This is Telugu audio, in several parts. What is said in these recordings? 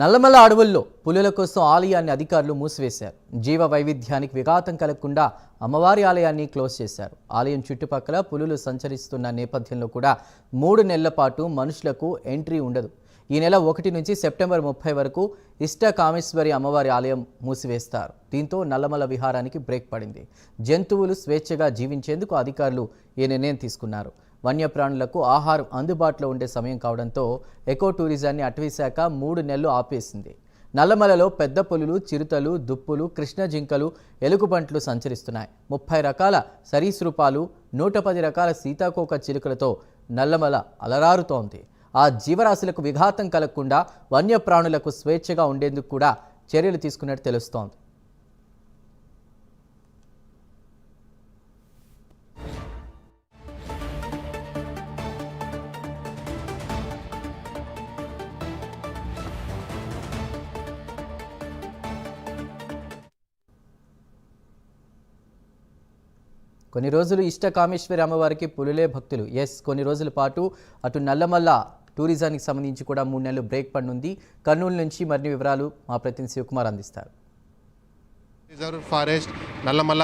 నల్లమల్ల అడవుల్లో పులుల కోసం ఆలయాన్ని అధికారులు మూసివేశారు. జీవ వైవిధ్యానికి విఘాతం కలగకుండా అమ్మవారి ఆలయాన్ని క్లోజ్ చేశారు. ఆలయం చుట్టుపక్కల పులులు సంచరిస్తున్న నేపథ్యంలో కూడా మూడు నెలల పాటు మనుషులకు ఎంట్రీ ఉండదు. ఈ నెల ఒకటి నుంచి సెప్టెంబర్ ముప్పై వరకు ఇష్ట కామేశ్వరి అమ్మవారి ఆలయం మూసివేస్తారు. దీంతో నల్లమల విహారానికి బ్రేక్ పడింది. జంతువులు స్వేచ్ఛగా జీవించేందుకు అధికారులు ఈ నిర్ణయం తీసుకున్నారు? వన్యప్రాణులకు ఆహారం అందుబాటులో ఉండే సమయం కావడంతో ఎకో టూరిజాన్ని అటవీశాఖ మూడు నెలలు ఆపేసింది. నల్లమలలో పెద్ద పులులు చిరుతలు దుప్పులు కృష్ణ జింకలు ఎలుగుబంట్లు సంచరిస్తున్నాయి. ముప్పై రకాల సరీసృపాలు నూట పది రకాల సీతాకోక చిలుకలతో నల్లమల అలరారుతోంది. ఆ జీవరాశులకు విఘాతం కలగకుండా వన్యప్రాణులకు స్వేచ్ఛగా ఉండేందుకు కూడా చర్యలు తీసుకున్నట్టు తెలుస్తోంది. కొన్ని రోజులు ఇష్ట కామేశ్వరి అమ్మవారికి పులులే భక్తులు. ఎస్ కొన్ని రోజుల పాటు అటు నల్లమల్ల టూరిజానికి సంబంధించి కూడా మూడు నెలలు బ్రేక్ పడినుంది కర్నూలు నుంచి మరిన్ని వివరాలు మా ప్రతినిధి శివకుమార్ అందిస్తారు. రిజర్వ్ ఫారెస్ట్ నల్లమల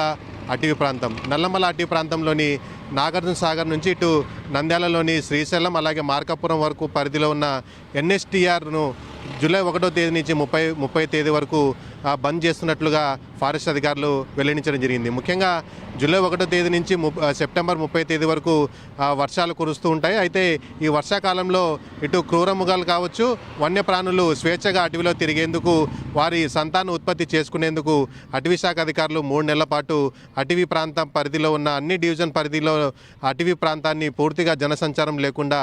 అటవీ ప్రాంతం. నల్లమల అటవీ ప్రాంతంలోని నాగార్జున సాగర్ నుంచి ఇటు నంద్యాలలోని శ్రీశైలం అలాగే మార్కాపురం వరకు పరిధిలో ఉన్న ఎన్ఎస్టీఆర్ను జూలై ఒకటో తేదీ నుంచి ముప్పై ముప్పై తేదీ వరకు బంద్ చేస్తున్నట్లుగా ఫారెస్ట్ అధికారులు వెల్లడించడం జరిగింది. ముఖ్యంగా జూలై ఒకటో తేదీ నుంచి సెప్టెంబర్ ముప్పై తేదీ వరకు వర్షాలు కురుస్తూ ఉంటాయి. అయితే ఈ వర్షాకాలంలో ఇటు క్రూరముగాలు కావచ్చు వన్యప్రాణులు స్వేచ్ఛగా అటవీలో తిరిగేందుకు వారి సంతాన ఉత్పత్తి చేసుకునేందుకు అటవీ శాఖ అధికారులు మూడు నెలల పాటు అటవీ ప్రాంతం పరిధిలో ఉన్న అన్ని డివిజన్ పరిధిలో అటవీ ప్రాంతాన్ని పూర్తిగా జనసంచారం లేకుండా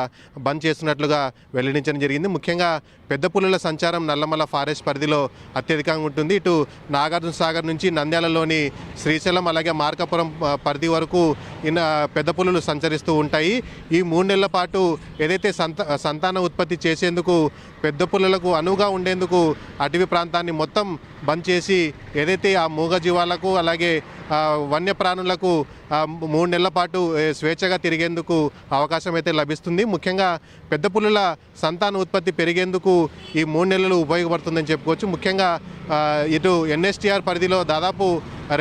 బంద్ చేస్తున్నట్లుగా వెల్లడించడం జరిగింది. ముఖ్యంగా పెద్ద పులుల సంచారం నల్లమల ఫారెస్ట్ పరిధిలో అత్యధికంగా ఉంటుంది. ఇటు నాగార్జున సాగర్ నుంచి నంద్యాలలోని శ్రీశైలం అలాగే మార్కాపురం పరిధి వరకు ఇన్న పెద్ద పులులు సంచరిస్తూ ఉంటాయి. ఈ మూడు నెలల పాటు ఏదైతే సంత సంతాన ఉత్పత్తి చేసేందుకు పెద్ద పులులకు అనువుగా ఉండేందుకు అటవీ ప్రాంతాన్ని మొత్తం బంద్ చేసి ఏదైతే ఆ మూగ జీవాలకు అలాగే వన్యప్రాణులకు మూడు నెలల పాటు స్వేచ్ఛగా తిరిగేందుకు అవకాశం అయితే లభిస్తుంది. ముఖ్యంగా పెద్ద పులుల సంతాన ఉత్పత్తి పెరిగేందుకు ఈ మూడు నెలలు ఉపయోగపడుతుందని చెప్పుకోవచ్చు. ముఖ్యంగా ఇటు ఎన్ఎస్టీఆర్ పరిధిలో దాదాపు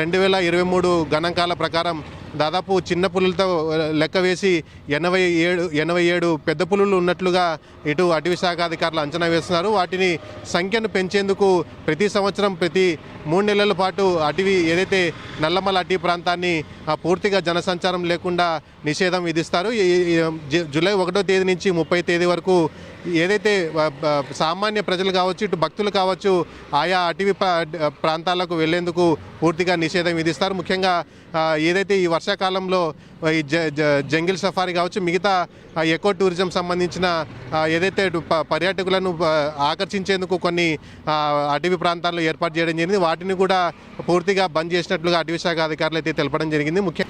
రెండు వేల ఇరవై మూడు గణాంకాల ప్రకారం దాదాపు చిన్న పులులతో లెక్క వేసి ఎనభై ఏడు ఎనభై ఏడు పెద్ద పులులు ఉన్నట్లుగా ఇటు అటవీ శాఖ అధికారులు అంచనా వేస్తున్నారు. వాటిని సంఖ్యను పెంచేందుకు ప్రతి సంవత్సరం ప్రతి మూడు నెలల పాటు అటవీ ఏదైతే నల్లమల అటవీ ప్రాంతాన్ని ఆ, పూర్తిగా జనసంచారం లేకుండా నిషేధం విధిస్తారు. ఈ- జూలై ఒకటో తేదీ నుంచి ముప్పై తేదీ వరకు ఏదైతే సామాన్య ప్రజలు కావచ్చు ఇటు భక్తులు కావచ్చు ఆయా అటవీ ప్రాంతాలకు వెళ్ళేందుకు పూర్తిగా నిషేధం విధిస్తారు. ముఖ్యంగా ఏదైతే ఈ వర్షాకాలంలో ఈ జ జంగిల్ సఫారీ కావచ్చు మిగతా ఎకో టూరిజం సంబంధించిన ఏదైతే ఇటు ప- పర్యాటకులను ఆకర్షించేందుకు కొన్ని అటవీ ప్రాంతాల్లో ఏర్పాటు చేయడం జరిగింది. వాటిని కూడా పూర్తిగా బంద్ చేసినట్లుగా అటవీ శాఖ అధికారులు అయితే తెలపడం జరిగింది. ముఖ్య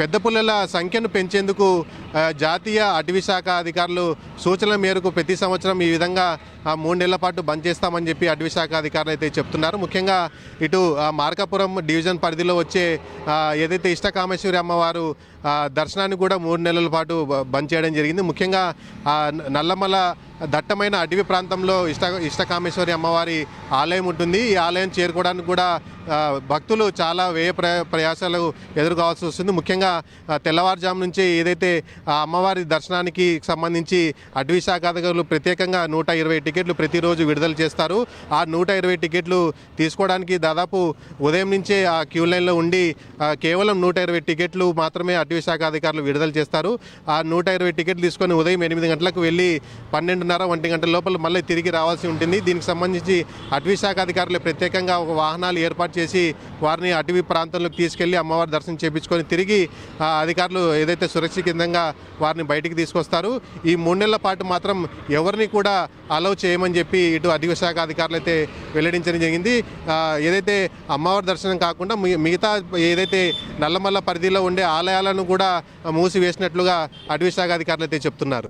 పెద్ద పుల్లల సంఖ్యను పెంచేందుకు జాతీయ అటవీ శాఖ అధికారులు సూచనల మేరకు ప్రతి సంవత్సరం ఈ విధంగా మూడేళ్ళ మూడు నెలల పాటు బంద్ చేస్తామని చెప్పి అటవీ శాఖ అధికారులు అయితే చెప్తున్నారు. ముఖ్యంగా ఇటు ఆ, మార్కాపురం డివిజన్ పరిధిలో వచ్చే ఏదైతే ఇష్టకామేశ్వరి అమ్మవారు దర్శనాన్ని కూడా మూడు నెలల పాటు బంద్ చేయడం జరిగింది. ముఖ్యంగా నల్లమల దట్టమైన అటవీ ప్రాంతంలో ఇష్ట ఇష్టకామేశ్వరి అమ్మవారి ఆలయం ఉంటుంది. ఈ ఆలయం చేరుకోవడానికి కూడా భక్తులు చాలా వ్యయ ప్రయాసాలు ఎదుర్కోవాల్సి వస్తుంది. ముఖ్యంగా తెల్లవారుజాము నుంచి ఏదైతే ఆ అమ్మవారి దర్శనానికి సంబంధించి అటవీ శాఖ అధికారులు ప్రత్యేకంగా నూట ఇరవై టికెట్లు ప్రతిరోజు విడుదల చేస్తారు. ఆ నూట ఇరవై టికెట్లు తీసుకోవడానికి దాదాపు ఉదయం నుంచే ఆ క్యూ లైన్లో ఉండి కేవలం నూట ఇరవై టికెట్లు మాత్రమే అటవీ శాఖ అధికారులు విడుదల చేస్తారు. ఆ నూట ఇరవై టికెట్లు తీసుకొని ఉదయం ఎనిమిది గంటలకు వెళ్ళి పన్నెండున్నర ఒంటి గంటల లోపల మళ్ళీ తిరిగి రావాల్సి ఉంటుంది. దీనికి సంబంధించి అటవీ శాఖ అధికారులు ప్రత్యేకంగా ఒక వాహనాలు ఏర్పాటు చేసి వారిని అటవీ ప్రాంతంలోకి తీసుకెళ్ళి అమ్మవారి దర్శనం చేయించుకొని తిరిగి ఆ, అధికారులు ఏదైతే సురక్షితంగా వారిని బయటికి తీసుకొస్తారు. ఈ మూడు నెలల పాటు మాత్రం ఎవరిని కూడా అలౌ చేయమని చెప్పి ఇటు అటవీ శాఖ అధికారులు అయితే వెల్లడించడం జరిగింది. ఏదైతే అమ్మవారి దర్శనం కాకుండా మి- మిగతా ఏదైతే నల్లమల్ల పరిధిలో ఉండే ఆలయాలను కూడా మూసివేసినట్లుగా అటవీ శాఖ అధికారులు అయితే చెప్తున్నారు.